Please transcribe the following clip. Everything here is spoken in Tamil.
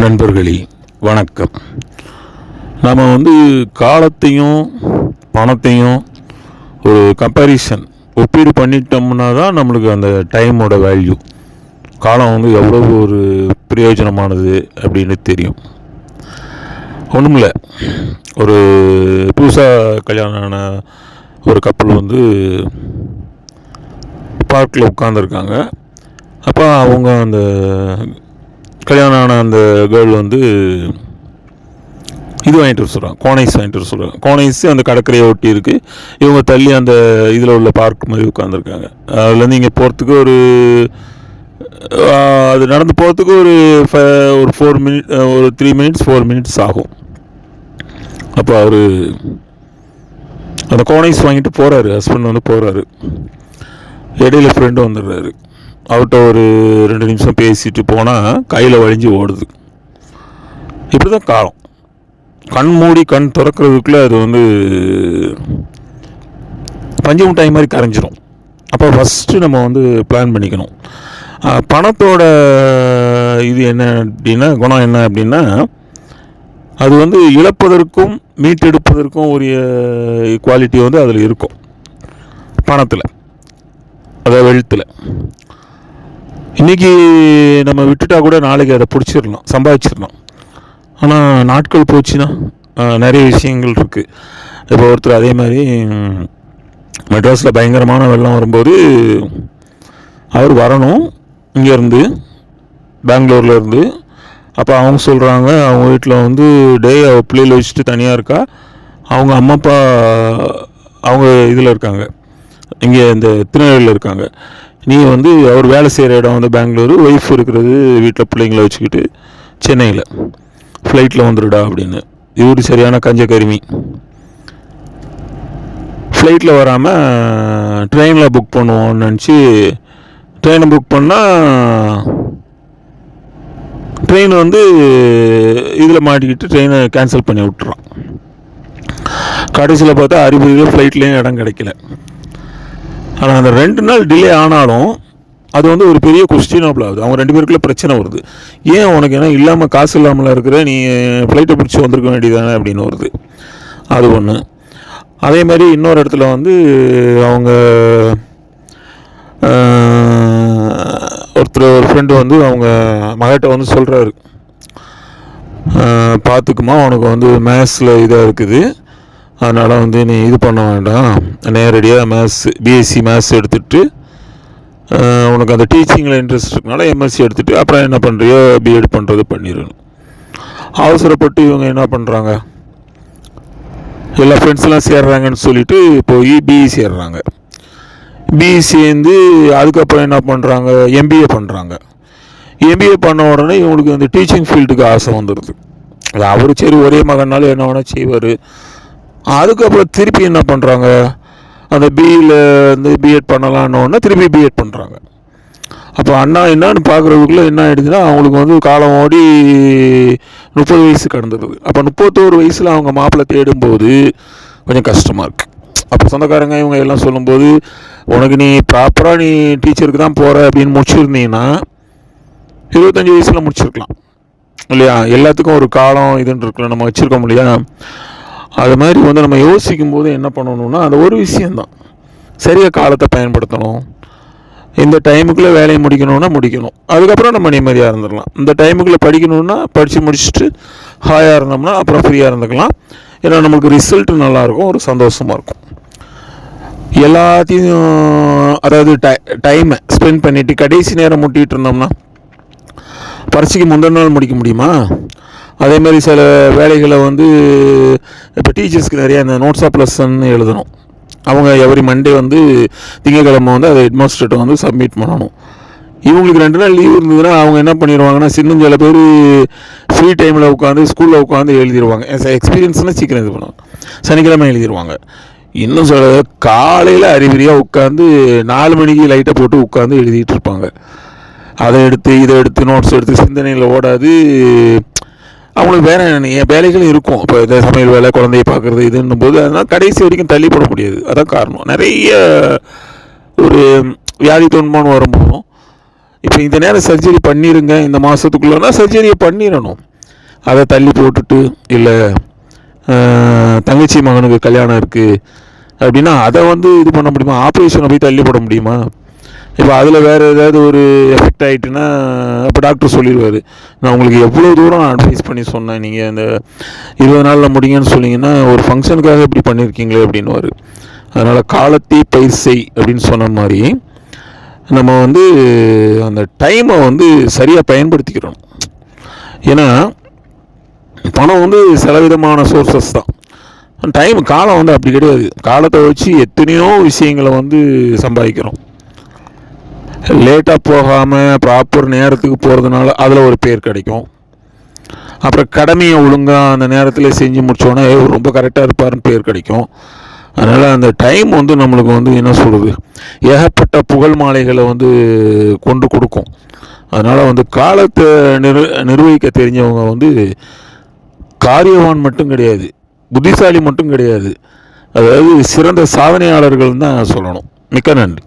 நண்பர்களே வணக்கம். நம்ம வந்து காலத்தையும் பணத்தையும் ஒரு கம்பேரிசன் ஒப்பீடு பண்ணிட்டோம்னா தான் நம்மளுக்கு அந்த டைமோட வேல்யூ காலம் வந்து எவ்வளோ ஒரு பிரயோஜனமானது அப்படின்னு தெரியும். ஒன்றுமில்ல ஒரு புதுசாக கல்யாணம் ஆன ஒரு கப்பல் வந்து பார்க்கில் உட்காந்துருக்காங்க அப்போ அவங்க அந்த கல்யாணம் ஆன அந்த கேர்ள் வந்து இது வாங்கிட்டு வர சொல்கிறாங்க கோனைஸ் வாங்கிட்டு வர சொல்கிறாங்க கோனைஸ் அந்த கடற்கரையை ஒட்டி இருக்குது இவங்க தள்ளி அந்த இதில் உள்ள பார்க் மாதிரி உட்காந்துருக்காங்க அதுலேருந்து இங்கே போகிறதுக்கு ஒரு அது நடந்து போகிறதுக்கு ஒரு ஃப- ஒரு ஃபோர் மினிட் ஒரு த்ரீ மினிட்ஸ் ஃபோர் மினிட்ஸ் ஆகும். அப்போ அவர் அந்த கோனைஸ் வாங்கிட்டு போகிறாரு ஹஸ்பண்ட் வந்து போகிறாரு இடையில ஃப்ரெண்டு வந்துடுறாரு. அவர்கிட்ட ஒரு ரெண்டு நிமிஷம் பேசிட்டு போனால் கையில் வழிஞ்சு ஓடுது. இப்படி தான் காலம். கண் மூடி கண் திறக்கிறதுக்குள்ளே அது வந்து பஞ்சு மிட்டாய் மாதிரி கரைஞ்சிரும். அப்போ ஃபஸ்ட்டு நம்ம வந்து பிளான் பண்ணிக்கணும். பணத்தோட இது என்ன அப்படின்னா குணம் என்ன அப்படின்னா அது வந்து இழப்பதற்கும் மீட்டெடுப்பதற்கும் உரிய குவாலிட்டி வந்து அதில் இருக்கும். பணத்தில். அதாவது வெல்த்தில் இன்றைக்கி நம்ம விட்டுட்டா கூட நாளைக்கு அதை பிடிச்சிடலாம் சம்பாதிச்சிடலாம். ஆனால் நாட்கள் போச்சுன்னா நிறைய விஷயங்கள் இருக்குது இப்போ ஒருத்தர் அதே மாதிரி மெட்ராஸில் பயங்கரமான வெள்ளம் வரும்போது அவர் வரணும் இங்கேருந்து பெங்களூர்ல இருந்து. அப்போ அவங்க சொல்கிறாங்க அவங்க வீட்டில் வந்து டே அவள் பிள்ளையில் வச்சுட்டு தனியாக இருக்கா? அவங்க அம்மா அப்பா அவங்க இதில் இருக்காங்க. இங்கே இந்த திருநெல்வேலியில் இருக்காங்க. நீ வந்து அவர் வேலை செய்கிற இடம் வந்து பெங்களூரு ஒய்ஃப் இருக்கிறது வீட்டில் பிள்ளைங்கள வச்சுக்கிட்டு சென்னையில். ஃப்ளைட்டில் வந்துடுடா அப்படின்னு. இவர் சரியான கஞ்ச கருமி. ஃப்ளைட்டில் வராமல் ட்ரெயினில் புக் பண்ணுவோம்னு நினச்சி ட்ரெயினை புக் பண்ணால் ட்ரெயின் வந்து இதில் மாட்டிக்கிட்டு ட்ரெயினை கேன்சல் பண்ணி விட்டுறான். கடைசியில் பார்த்தா அறிகுறியில் ஃப்ளைட்லேயும் இடம் கிடைக்கல. ஆனால் அந்த ரெண்டு நாள் டிலே ஆனாலும் அது வந்து ஒரு பெரிய கொஸ்டினபிள் ஆகுது. அவங்க ரெண்டு பேருக்குள்ளே பிரச்சனை வருது. ஏன் உனக்கு என்ன இல்லாமல் காசு இல்லாமல் இருக்கிற நீ ஃப்ளைட்டை பிடிச்சி வந்திருக்க வேண்டியதானே அப்படின்னு வருது. அது ஒன்று அதே மாதிரி இன்னொரு இடத்துல வந்து அவங்க ஒருத்தர் ஒரு ஃப்ரெண்டு வந்து அவங்க மகிட்ட வந்து சொல்கிறாரு பார்த்துக்குமா உனக்கு வந்து மேத்ஸில் இதாக இருக்குது. அதனால் வந்து நீ இது பண்ண வேண்டாம். நேரடியாக மேத்ஸ் பிஎஸ்சி மேத்ஸ் எடுத்துகிட்டு உனக்கு அந்த டீச்சிங்கில் இன்ட்ரெஸ்ட் இருக்கனால எம்எஸ்சி எடுத்துகிட்டு அப்புறம் என்ன பண்ணுறியோ பிஎட் பண்ணுறது பண்ணிடணும் அவசரப்பட்டு இவங்க என்ன பண்ணுறாங்க எல்லா ஃப்ரெண்ட்ஸ்லாம் சேர்றாங்கன்னு சொல்லிட்டு போய் பிஇ சேர்றாங்க. பிஇ சேர்ந்து அதுக்கப்புறம் என்ன பண்ணுறாங்க எம்பிஏ பண்ணுறாங்க எம்பிஏ பண்ண உடனே இவங்களுக்கு அந்த டீச்சிங் ஃபீல்டுக்கு ஆசை வந்துடுது அது அவர் சரி ஒரே மகன்னாலும் என்ன வேணால் செய்வார். அதுக்கப்புறம் திருப்பி என்ன பண்ணுறாங்க அந்த பிஇயில் வந்து பிஎட் பண்ணலான்னு திருப்பி பிஎட் பண்ணுறாங்க அப்போ அண்ணா என்னன்னு பார்க்குறதுக்குள்ளே என்ன ஆகிடுதுன்னா அவங்களுக்கு வந்து காலம் ஓடி முப்பது வயசு கடந்துடுது அப்போ முப்பத்தோரு வயசில் அவங்க மாப்பிள்ளை தேடும்போது கொஞ்சம் கஷ்டமாக இருக்குது அப்போ சொந்தக்காரங்க இவங்க எல்லாம் சொல்லும்போது உனக்கு நீ ப்ராப்பராக நீ டீச்சருக்கு தான் போகிற அப்படின்னு முடிச்சிருந்தீங்கன்னா இருபத்தஞ்சி வயசில் முடிச்சிருக்கலாம். இல்லையா? எல்லாத்துக்கும் ஒரு காலம் இதுன்னு இருக்குல்ல நம்ம வச்சுருக்கோம் இல்லையா? அது மாதிரி வந்து நம்ம யோசிக்கும் போது என்ன பண்ணணும்னா அந்த ஒரு விஷயந்தான் சரியாக காலத்தை பயன்படுத்தணும். இந்த டைமுக்குள்ளே வேலையை முடிக்கணும்னா முடிக்கணும். அதுக்கப்புறம் நம்ம நிம்மதியாக இருந்துடலாம். இந்த டைமுக்குள்ளே படிக்கணும்னா படித்து முடிச்சுட்டு ஹாயாக இருந்தோம்னா அப்புறம் ஃப்ரீயாக இருந்துக்கலாம். ஏன்னா நமக்கு ரிசல்ட்டு நல்லாயிருக்கும் ஒரு சந்தோஷமாக இருக்கும். எல்லாத்தையும் அதாவது டை டைமை ஸ்பெண்ட் பண்ணிவிட்டு கடைசி நேரம் முட்டிகிட்டு இருந்தோம்னா பரீட்சைக்கு முந்தின நாள் முடிக்க முடியுமா? அதே மாதிரி சில வேலைகளை வந்து இப்போ டீச்சர்ஸ்க்கு நிறைய இந்த நோட்ஸ் ஆஃப் லெசன் எழுதணும். அவங்க எவரி மண்டே வந்து திங்கக்கிழமை வந்து அதை ஹெட்மாஸ்டர்கிட்ட வந்து சப்மிட் பண்ணணும். இவங்களுக்கு ரெண்டு நாள் லீவ் இருந்ததுன்னா அவங்க என்ன பண்ணிடுவாங்கன்னா சின்ன சில பேர் ஃப்ரீ டைமில் உட்காந்து ஸ்கூலில் உட்காந்து எழுதிடுவாங்க எக்ஸ்பீரியன்ஸ்னால் சீக்கிரம் இது பண்ணுவாங்க சனிக்கிழமை எழுதிடுவாங்க இன்னும் சொல்ல காலையில் அறிகுறியாக உட்காந்து நாலு மணிக்கு லைட்டை போட்டு உட்காந்து எழுதிட்டு இருப்பாங்க. அதை எடுத்து இதை எடுத்து நோட்ஸ் எடுத்து சிந்தனையில் ஓடாது. அவங்களுக்கு வேற என் வேலைகள் இருக்கும். இப்போ இந்த சமையல் வேலை குழந்தைய பார்க்குறது இதுன்னும் போது அதனால் கடைசி வரைக்கும் தள்ளி போட முடியாது. அதான் காரணம். நிறைய ஒரு வியாதி துன்பம்னு வரும்போதும் இப்போ இந்த நேரம் சர்ஜரி பண்ணிடுங்க இந்த மாதத்துக்குள்ளனா சர்ஜரியை பண்ணிடணும். அதை தள்ளி போட்டுட்டு இல்லை தங்கச்சி மகனுக்கு கல்யாணம் இருக்குது அப்படின்னா அதை வந்து இது பண்ண முடியுமா? ஆப்ரேஷனை போய் தள்ளி போட முடியுமா? இப்போ அதில் வேறு ஏதாவது ஒரு எஃபெக்ட் ஆகிட்டுன்னா அப்போ டாக்டர் சொல்லிடுவார் நான் உங்களுக்கு எவ்வளோ தூரம் அட்வைஸ் பண்ணி சொன்னேன் நீங்கள் இந்த இருபது நாளில் முடிங்கன்னு சொன்னீங்கன்னா ஒரு ஃபங்க்ஷனுக்காக இப்படி பண்ணியிருக்கீங்களே அப்படின்னுவார். அதனால் காலத்தை பயிர் செய் அப்படின்னு சொன்ன மாதிரி நம்ம வந்து அந்த டைமை வந்து சரியாக பயன்படுத்திக்கிறோம் ஏன்னா பணம் வந்து சிலவிதமான சோர்சஸ் தான். டைம் காலம் வந்து அப்படி கிடையாது. காலத்தை வச்சு எத்தனையோ விஷயங்களை வந்து சம்பாதிக்கிறோம். லேட்டாக போகாமல் ப்ராப்பர் நேரத்துக்கு போகிறதுனால அதில் ஒரு பேர் கிடைக்கும். அப்புறம் கடமையை ஒழுங்காக அந்த நேரத்தில் செஞ்சு முடிச்சோன்னா ரொம்ப கரெக்டாக இருப்பாருன்னு பேர் கிடைக்கும். அதனால் அந்த டைம் வந்து நம்மளுக்கு வந்து என்ன சொல்கிறது ஏகப்பட்ட புகழ் மாலைகளை வந்து கொண்டு கொடுக்கும். அதனால் வந்து காலத்தை நிர் நிர்வகிக்க தெரிஞ்சவங்க வந்து காரியவான் மட்டும் கிடையாது புத்திசாலி மட்டும் கிடையாது. அதாவது சிறந்த சாதனையாளர்கள் தான் சொல்லணும். மிக்க நன்றி.